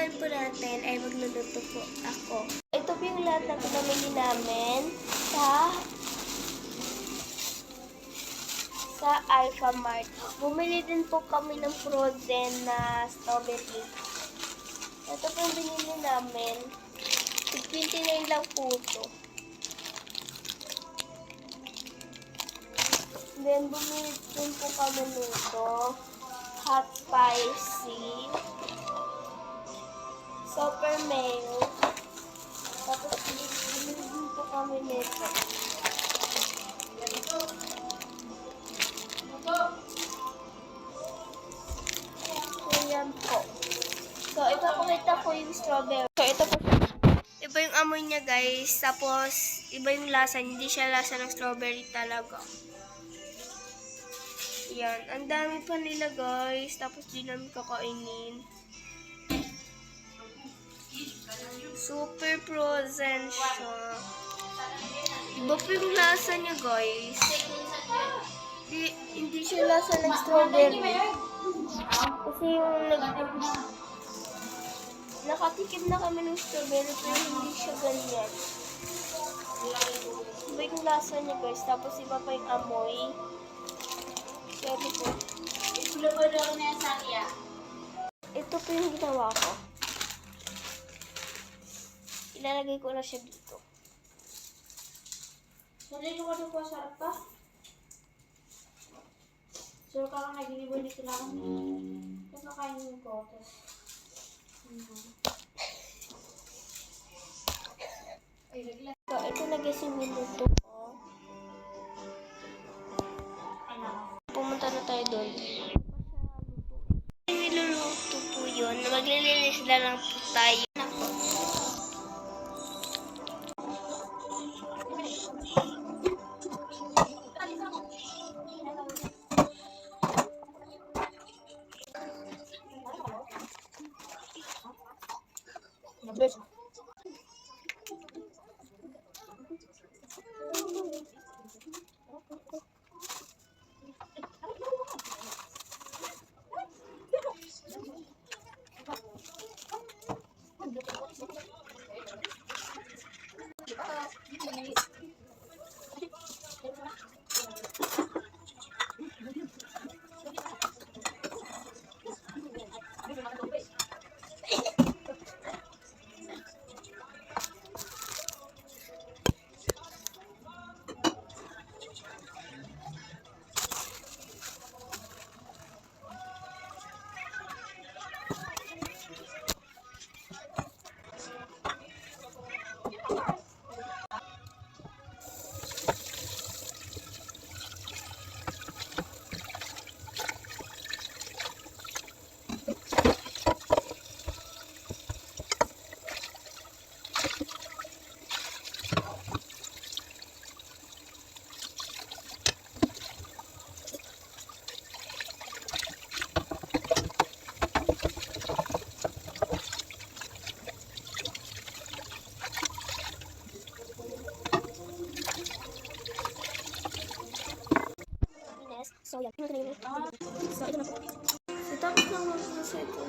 gagawin po natin ay magluluto po ako. Ito po yung lahat na pinamili namin sa sa Alpha Mart. Bumili din po kami ng frozen na strawberry. Ito po yung binili namin. 29 lang po ito. Then, bumili din po kami nito. Hot spicy. Super mayo. Tapos, din po kami nito. So, yan po. So, ipapakita ko yung strawberry. So, ito po siya. Iba yung amoy niya, guys. Tapos, iba yung lasa. Hindi siya lasa ng strawberry talaga. Yan. Ang dami pa nila, guys. Tapos, di namin kakainin. Super frozen siya. Iba po yung lasa niya, guys. Di, hindi siya lasa ng strawberry. Kasi yung nag... Nakatikim na kami ng strawberry pero hindi siya ganyan. Iba yung lasa niya guys, tapos iba pa yung amoy. Sorry po. Ito po yung ginawa ko. Ilalagay ko na siya dito. Nalilo ka doon po, sarap pa. Sure ka lang naginibo dito lang. Tapos nakainin ko. Tapos, ay, laglag. So, ito na guys yung minuto ko. Ano? Pumunta na tayo doon. Niluluto po yun. Maglilinis na lang po tayo. So, yan. Світа можна носити.